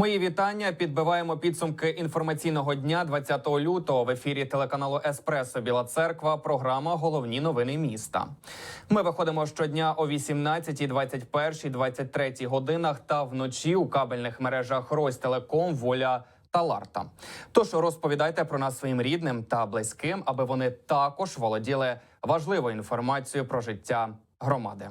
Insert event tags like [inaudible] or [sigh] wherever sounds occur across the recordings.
Мої вітання. Підбиваємо підсумки інформаційного дня 20 лютого в ефірі телеканалу Еспресо Біла Церква. Програма Головні новини міста. Ми виходимо щодня о 18, 21, 23 годинах та вночі у кабельних мережах Ростелеком, Воля та Ларта. Тож розповідайте про нас своїм рідним та близьким, аби вони також володіли важливою інформацією про життя громади.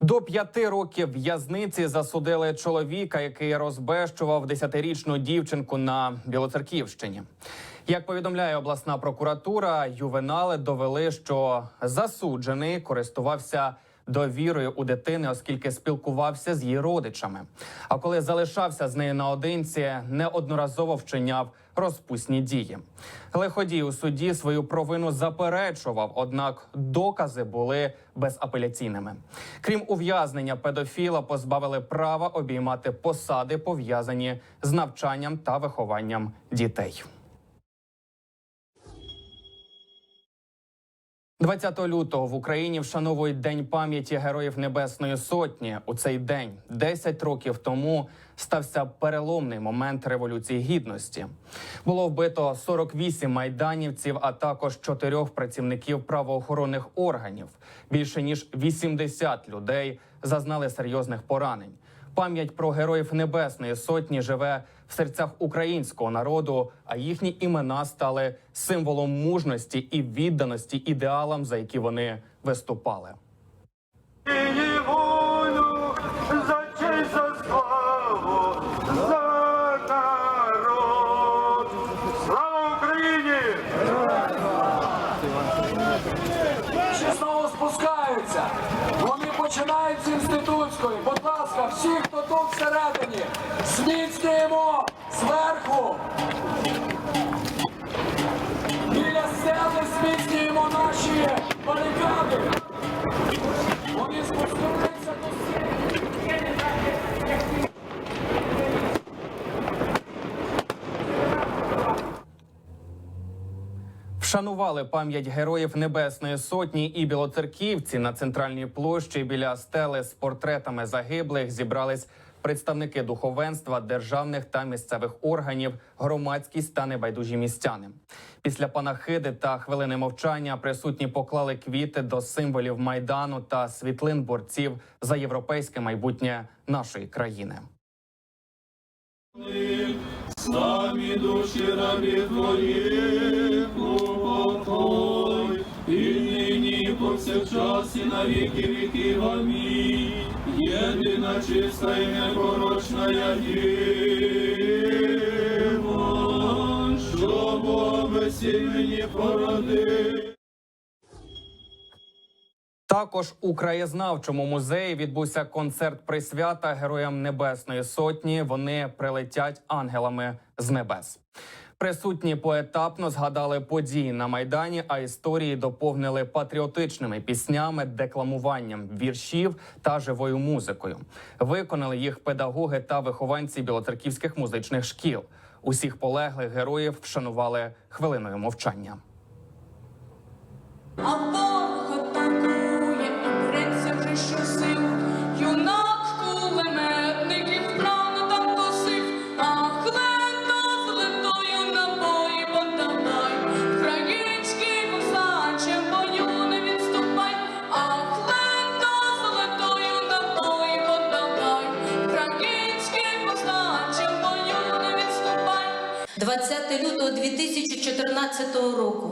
До п'яти років в'язниці засудили чоловіка, який розбещував десятирічну дівчинку на Білоцерківщині. Як повідомляє обласна прокуратура, ювенали довели, що засуджений користувався довірою у дитини, оскільки спілкувався з її родичами. А коли залишався з нею наодинці, неодноразово вчиняв розпусні дії. Лиходій у суді свою провину заперечував, однак докази були безапеляційними. Крім ув'язнення, педофіла позбавили права обіймати посади, пов'язані з навчанням та вихованням дітей. 20 лютого в Україні вшановують День пам'яті героїв Небесної Сотні. У цей день, 10 років тому, стався переломний момент революції гідності. Було вбито 48 майданівців, а також чотирьох працівників правоохоронних органів. Більше ніж 80 людей зазнали серйозних поранень. Пам'ять про героїв Небесної Сотні живе в серцях українського народу, а їхні імена стали символом мужності і відданості ідеалам, за які вони виступали. Її волю, всередині, зміцнюємо зверху. Біля стели зміцнюємо наші барикади. Вони спускаються до сили. Вшанували пам'ять героїв Небесної Сотні і білоцерківці на центральній площі біля стели з портретами загиблих зібрались представники духовенства, державних та місцевих органів, громадськість та небайдужі містяни. Після панахиди та хвилини мовчання присутні поклали квіти до символів майдану та світлин борців за європейське майбутнє нашої країни. Самі душі рабі твоїх упокой, і нині, повсякчас, і на віки віків. Єдина чиста і непорочна я діво, що Бог мені породив. Також у краєзнавчому музеї відбувся концерт присвята героям Небесної Сотні. Вони прилетять ангелами з небес. Присутні поетапно згадали події на майдані, а історії доповнили патріотичними піснями, декламуванням віршів та живою музикою. Виконали їх педагоги та вихованці білоцерківських музичних шкіл. Усіх полеглих героїв вшанували хвилиною мовчання. 2014 року.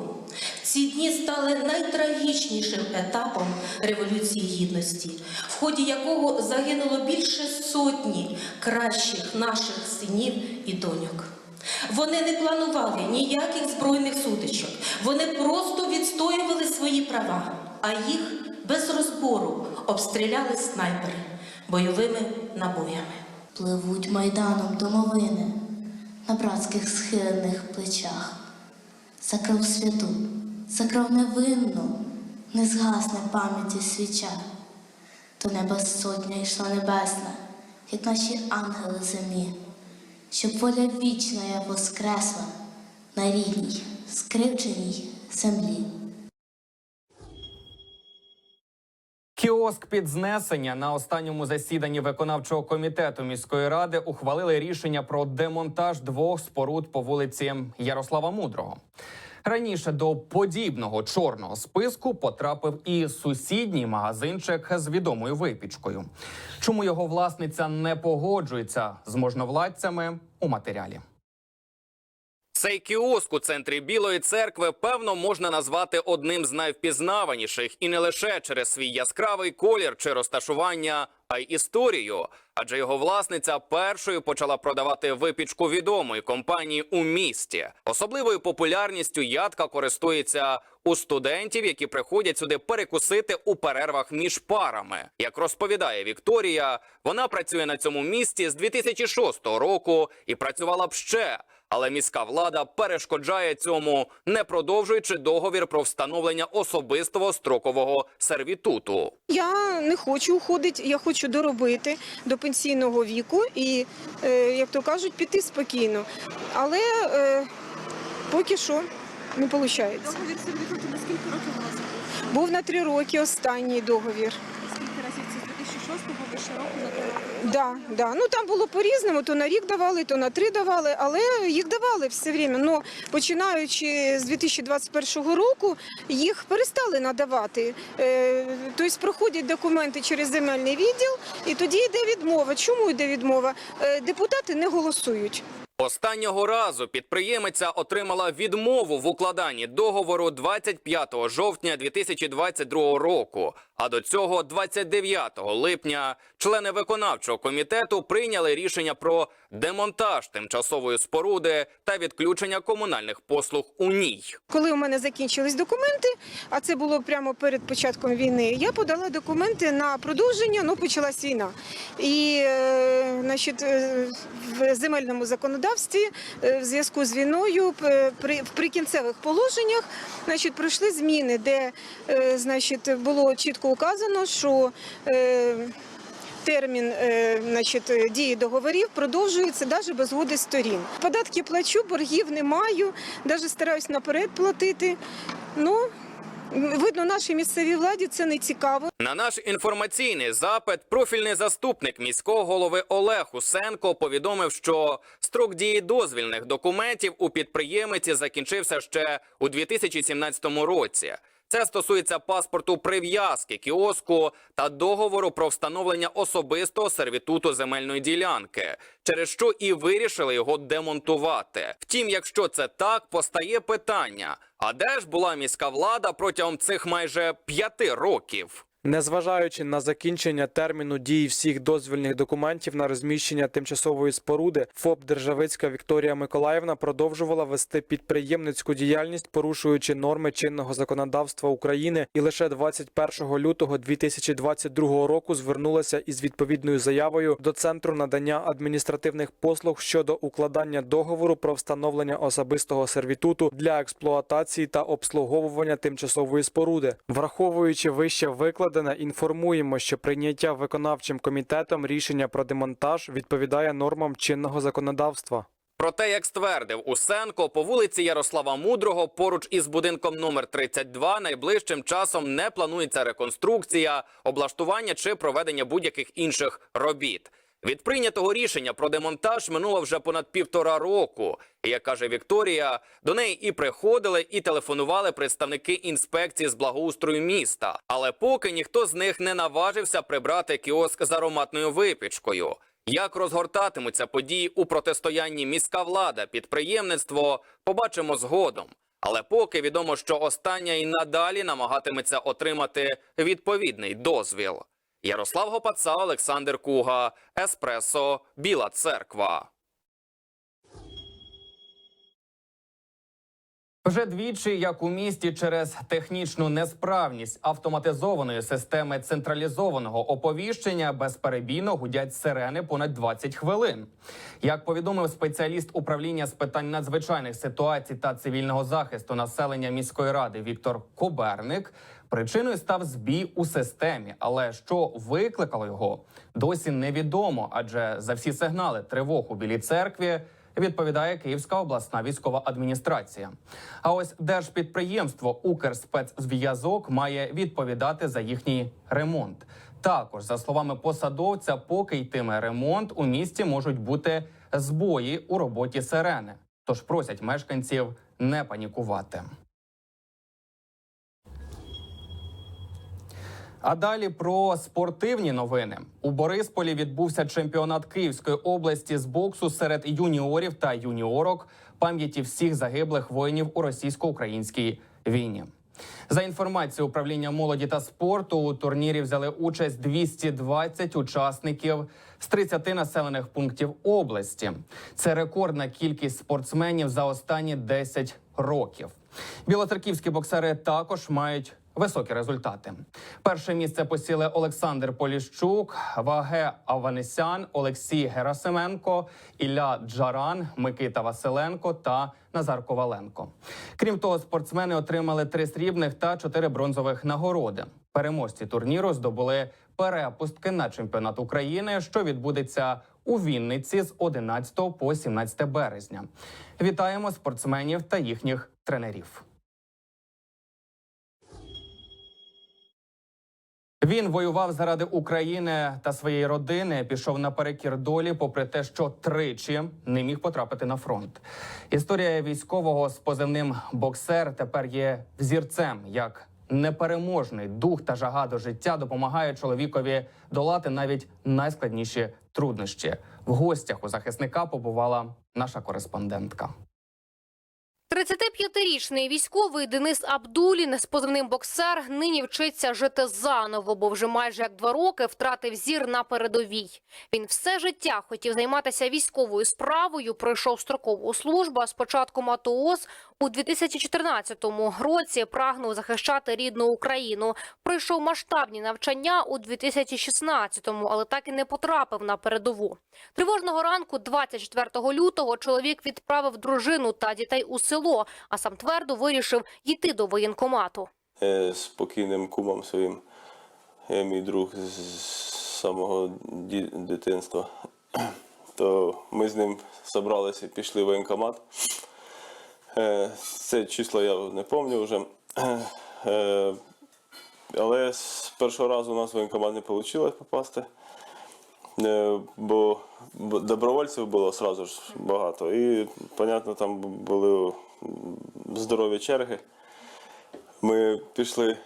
Ці дні стали найтрагічнішим етапом Революції Гідності, в ході якого загинуло більше сотні кращих наших синів і доньок. Вони не планували ніяких збройних сутичок, вони просто відстоювали свої права, а їх без розбору обстріляли снайпери бойовими набоями. Пливуть майданом домовини на братських схилених плечах. За кров святу, за кров невинну, не згасне пам'яті свіча. До неба сотня йшла небесна, як наші ангели землі, щоб воля вічна я воскресла на рідній, скривченій землі. Кіо під знесення на останньому засіданні виконавчого комітету міської ради ухвалили рішення про демонтаж двох споруд по вулиці Ярослава Мудрого. Раніше до подібного чорного списку потрапив і сусідній магазинчик з відомою випічкою. Чому його власниця не погоджується з можновладцями у матеріалі? Цей кіоск у центрі Білої церкви певно можна назвати одним з найвпізнаваніших і не лише через свій яскравий колір чи розташування, а й історію. Адже його власниця першою почала продавати випічку відомої компанії у місті. Особливою популярністю ядка користується у студентів, які приходять сюди перекусити у перервах між парами. Як розповідає Вікторія, вона працює на цьому місці з 2006 року і працювала б ще. Але міська влада перешкоджає цьому, не продовжуючи договір про встановлення особистого строкового сервітуту. Я не хочу уходити, я хочу доробити до пенсійного віку і, е, як то кажуть, піти спокійно. Але е, поки що не виходить. Договір сервітуту на скільки років у був? Був на три роки останній договір. Скільки разів це з 2006-го ви ще року на три роки? Да, да. Ну там було по-різному, то на рік давали, то на три давали, але їх давали все время. Ну починаючи з 2021 року, їх перестали надавати. Е, тобто проходять документи через земельний відділ, і тоді йде відмова. Чому йде відмова? Е, депутати не голосують. Останнього разу підприємиця отримала відмову в укладанні договору 25 жовтня 2022 року. А до цього, 29 липня, члени виконавчого комітету прийняли рішення про демонтаж тимчасової споруди та відключення комунальних послуг у ній. Коли у мене закінчились документи, а це було прямо перед початком війни, я подала документи на продовження, ну почалась війна. І е, значить, е, в земельному законодавстві е, в зв'язку з війною при, в прикінцевих положеннях значить, пройшли зміни, де значить, було чітко указано, що е, термін е, значить, дії договорів продовжується навіть без згоди сторін. Податки плачу, боргів не маю, навіть стараюсь наперед платити. Ну, видно, нашій місцевій владі це не цікаво. На наш інформаційний запит профільний заступник міського голови Олег Усенко повідомив, що строк дії дозвільних документів у підприємиці закінчився ще у 2017 році. Це стосується паспорту прив'язки кіоску та договору про встановлення особистого сервітуту земельної ділянки, через що і вирішили його демонтувати. Втім, якщо це так, постає питання: а де ж була міська влада протягом цих майже п'яти років? Незважаючи на закінчення терміну дії всіх дозвільних документів на розміщення тимчасової споруди, ФОП Державицька Вікторія Миколаївна продовжувала вести підприємницьку діяльність, порушуючи норми чинного законодавства України, і лише 21 лютого 2022 року звернулася із відповідною заявою до центру надання адміністративних послуг щодо укладання договору про встановлення особистого сервітуту для експлуатації та обслуговування тимчасової споруди, враховуючи вище викладене, інформуємо, що прийняття виконавчим комітетом рішення про демонтаж відповідає нормам чинного законодавства. Проте, як ствердив Усенко, по вулиці Ярослава Мудрого поруч із будинком номер 32 найближчим часом не планується реконструкція, облаштування чи проведення будь-яких інших робіт. Від прийнятого рішення про демонтаж минуло вже понад півтора року. І, як каже Вікторія, до неї і приходили, і телефонували представники інспекції з благоустрою міста. Але поки ніхто з них не наважився прибрати кіоск з ароматною випічкою. Як розгортатимуться події у протистоянні міська влада, підприємництво, побачимо згодом. Але поки відомо, що остання і надалі намагатиметься отримати відповідний дозвіл. Ярослав Гопаца, Олександр Куга, Еспресо, Біла Церква. Вже двічі, як у місті, через технічну несправність автоматизованої системи централізованого оповіщення безперебійно гудять сирени понад 20 хвилин. Як повідомив спеціаліст управління з питань надзвичайних ситуацій та цивільного захисту населення міської ради Віктор Коберник, причиною став збій у системі, але що викликало його, досі невідомо, адже за всі сигнали тривог у білій церкві відповідає Київська обласна військова адміністрація. А ось держпідприємство Укрспецзв'язок має відповідати за їхній ремонт. Також, за словами посадовця, поки йтиме ремонт, у місті можуть бути збої у роботі сирени. Тож просять мешканців не панікувати. А далі про спортивні новини. У Борисполі відбувся чемпіонат Київської області з боксу серед юніорів та юніорок пам'яті всіх загиблих воїнів у російсько-українській війні. За інформацією управління молоді та спорту, у турнірі взяли участь 220 учасників з 30 населених пунктів області. Це рекордна кількість спортсменів за останні 10 років. Білоцерківські боксери також мають високі результати. Перше місце посіли Олександр Поліщук, Ваге Аванесян, Олексій Герасименко, Ілля Джаран, Микита Василенко та Назар Коваленко. Крім того, спортсмени отримали три срібних та чотири бронзових нагороди. Переможці турніру здобули перепустки на чемпіонат України, що відбудеться у Вінниці з 11 по 17 березня. Вітаємо спортсменів та їхніх тренерів. Він воював заради України та своєї родини. Пішов наперекір долі, попри те, що тричі не міг потрапити на фронт. Історія військового з позивним боксер тепер є взірцем, як непереможний дух та жага до життя допомагає чоловікові долати навіть найскладніші труднощі. В гостях у захисника побувала наша кореспондентка. 35-річний військовий Денис Абдулін з позивним боксер нині вчиться жити заново, бо вже майже як два роки втратив зір на передовій. Він все життя хотів займатися військовою справою, пройшов строкову службу, а з початком АТО ООС у 2014 році прагнув захищати рідну Україну. Пройшов масштабні навчання у 2016-му, але так і не потрапив на передову. Тривожного ранку, 24 лютого, чоловік відправив дружину та дітей у село, а сам твердо вирішив йти до воєнкомату. Е, з покійним кумом своїм. Я мій друг з самого дитинства. [clears throat] То ми з ним зібралися пішли в воєнкомат. Е, Це число я не пам'ятаю вже. Е, Але з першого разу у нас воєнкомат не вийшло попасти. Е, Бо добровольців було одразу ж багато. І, понятно, там були здорові черги. Ми пішли.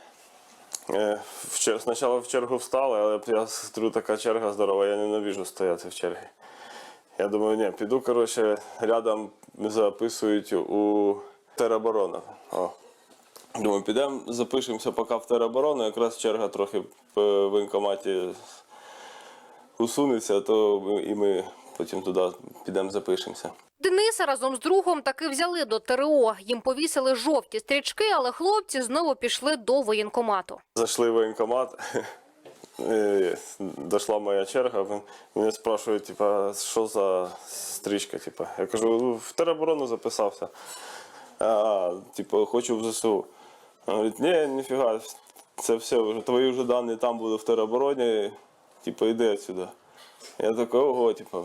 Спочатку в чергу встали, але я така черга здорова, я ненавижу стояти в черзі. Я думаю, ні, піду, коротше, рядом записують у тероборону. О. Думаю, підемо, запишемося поки в тероборону, якраз черга трохи в воєнкоматі усунеться, то і ми потім туди підемо запишемося. Дениса разом з другом таки взяли до ТРО. Їм повісили жовті стрічки, але хлопці знову пішли до воєнкомату. Зайшли в воєнкомат, [laughs] е, дійшла моя черга. Мене спрашують, типа, що за стрічка? Типа. Я кажу, «Ну, в тероборону записався. А, типу, хочу в ЗСУ. Він говорить, ні, ніфіга, це все, твої вже дані там були в теробороні, типу, йди відсюди. Я такий, ого, типу,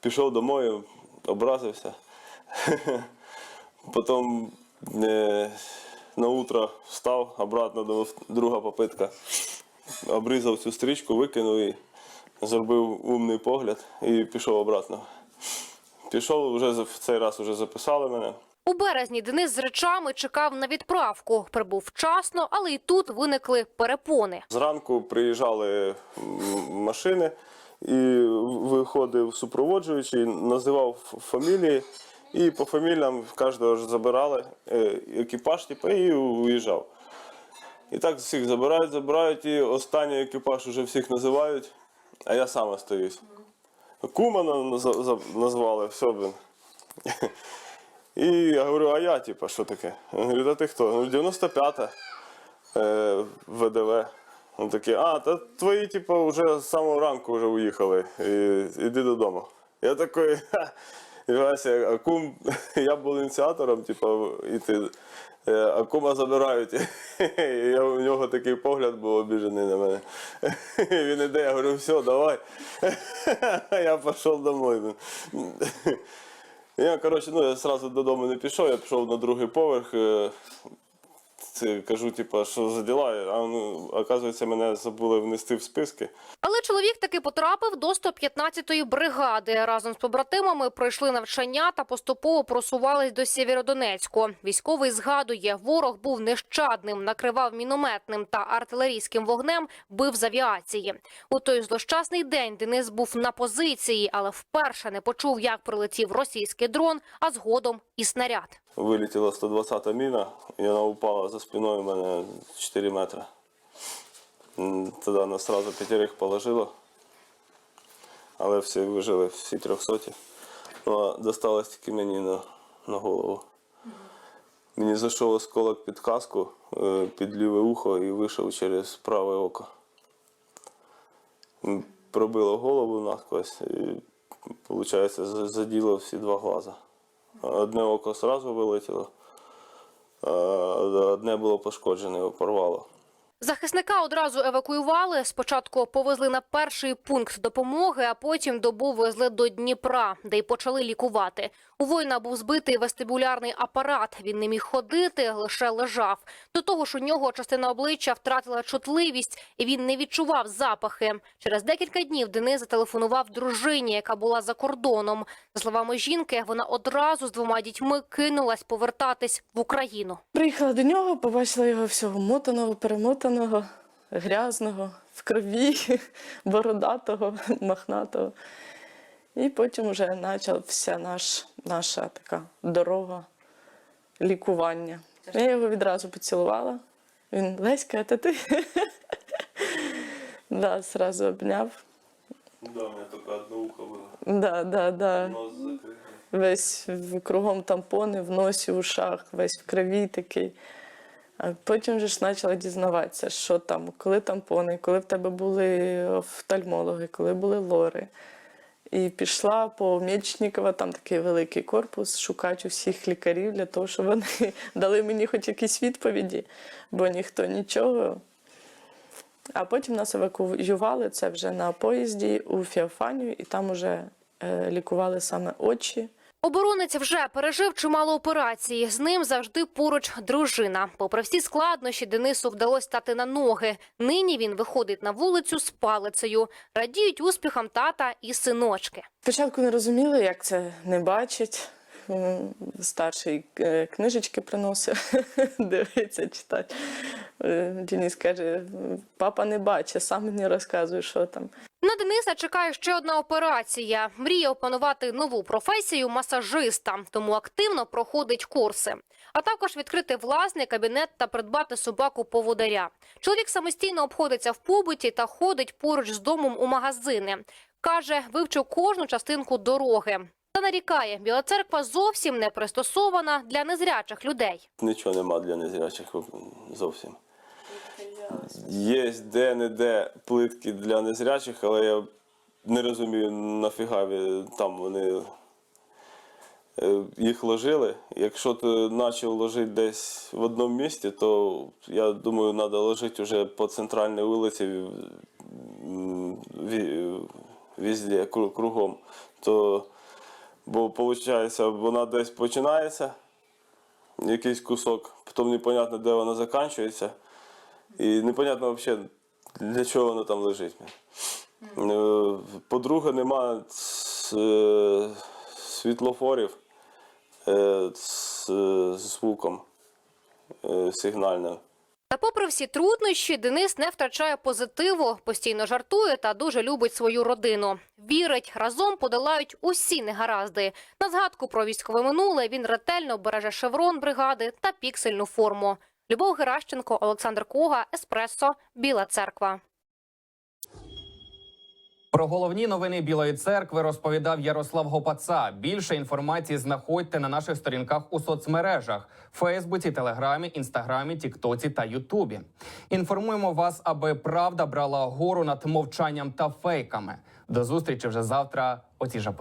пішов домой, образився. Потім е, на утро встав, обратно думав, друга попитка. Обрізав цю стрічку, викинув і зробив умний погляд і пішов обратно. Пішов, вже в цей раз вже записали мене. У березні Денис з речами чекав на відправку. Прибув вчасно, але і тут виникли перепони. Зранку приїжджали машини і виходив супроводжуючий, називав фамілії, і по фаміліям кожного ж забирали е, екіпаж, типу, і уїжджав. І так всіх забирають, забирають, і останній екіпаж вже всіх називають, а я сам остаюсь. Кумана назвали, все, блин. І я говорю, а я, типа, що таке? Він говорить, а ти хто? Ну, 95-та е, ВДВ. Він такий, а, та твої, типу, вже з самого ранку вже уїхали. І, іди додому. Я такий, ха. Вася, а кум, [laughs] я був ініціатором, типу, іти. Е, А кума забирають. [laughs] І я, у нього такий погляд був обіжений на мене. І [laughs] Він іде, я говорю, все, давай. Я пішов домой. Я, коротше, ну я одразу додому не пішов, я пішов на другий поверх. е, кажу, типу, що за діла? А ну, оказується, мене забули внести в списки. Але чоловік таки потрапив до 115-ї бригади. Разом з побратимами пройшли навчання та поступово просувались до Сєвєродонецьку. Військовий згадує, ворог був нещадним, накривав мінометним та артилерійським вогнем, бив з авіації. У той злощасний день Денис був на позиції, але вперше не почув, як прилетів російський дрон, а згодом і снаряд. Вилетіла 120-та міна, і вона упала за спиною мене 4 метри. Тоді нас одразу п'ятерих положило, але всі вижили, всі трьохсоті. Ну, а досталось тільки мені на, на голову. Мені зайшов осколок під каску, е, під ліве ухо і вийшов через праве око. Пробило голову насквозь і, виходить, заділо всі два глаза. Одне око одразу вилетіло, а одне було пошкоджене, його порвало. Захисника одразу евакуювали. Спочатку повезли на перший пункт допомоги, а потім добу везли до Дніпра, де й почали лікувати. У воїна був збитий вестибулярний апарат. Він не міг ходити, лише лежав. До того ж, у нього частина обличчя втратила чутливість, і він не відчував запахи. Через декілька днів Денис зателефонував дружині, яка була за кордоном. За словами жінки, вона одразу з двома дітьми кинулась повертатись в Україну. Приїхала до нього, побачила його всього мотаного, перемотаного, грязного, в крові, бородатого, мохнатого. І потім вже почався наш, наша така дорога лікування. Я його відразу поцілувала. Він Леська, це ти? [laughs] Да, зразу обняв. Да, у мене тільки одне ухо було. Да, да, да. Нос весь кругом тампони, в носі, в ушах, весь в крові такий. А потім вже ж почала дізнаватися, що там, коли тампони, коли в тебе були офтальмологи, коли були лори. І пішла по Мєчнікова, там такий великий корпус, шукати усіх лікарів для того, щоб вони [laughs] дали мені хоч якісь відповіді, бо ніхто нічого. А потім нас евакуювали це вже на поїзді у Феофанію, і там уже е, лікували саме очі. Оборонець вже пережив чимало операцій. З ним завжди поруч дружина. Попри всі складнощі, Денису вдалося стати на ноги. Нині він виходить на вулицю з палицею. Радіють успіхам тата і синочки. Спочатку не розуміли, як це не бачить. М, Старший е, книжечки приносив, [laughs] дивиться, читати. Е, Денис каже: папа не бачить, сам мені розказує, що там. На Дениса чекає ще одна операція. Мріє опанувати нову професію масажиста, тому активно проходить курси. А також відкрити власний кабінет та придбати собаку поводаря. Чоловік самостійно обходиться в побуті та ходить поруч з домом у магазини. Каже, вивчив кожну частинку дороги. Та нарікає, Біла церква зовсім не пристосована для незрячих людей. Нічого нема для незрячих зовсім. Є де-не-де плитки для незрячих, але я не розумію, нафіга там вони е, їх ложили. Якщо ти почав ложити десь в одному місці, то я думаю, треба ложити вже по центральній вулиці м, ві- везде, кру- кругом. То, бо виходить, вона десь починається, якийсь кусок, потім непонятно, де вона закінчується. І непонятно взагалі, для чого воно там лежить. Е, По-друге, нема е, світлофорів е, з звуком сигнальним. Та попри всі труднощі, Денис не втрачає позитиву, постійно жартує та дуже любить свою родину. Вірить, разом подолають усі негаразди. На згадку про військове минуле він ретельно береже шеврон бригади та піксельну форму. Любов Геращенко, Олександр Кога, Еспресо, Біла Церква. Про головні новини Білої церкви розповідав Ярослав Гопаца. Більше інформації знаходьте на наших сторінках у соцмережах: Фейсбуці, Телеграмі, Інстаграмі, Тіктоці та Ютубі. Інформуємо вас, аби правда брала гору над мовчанням та фейками. До зустрічі вже завтра. о цій же.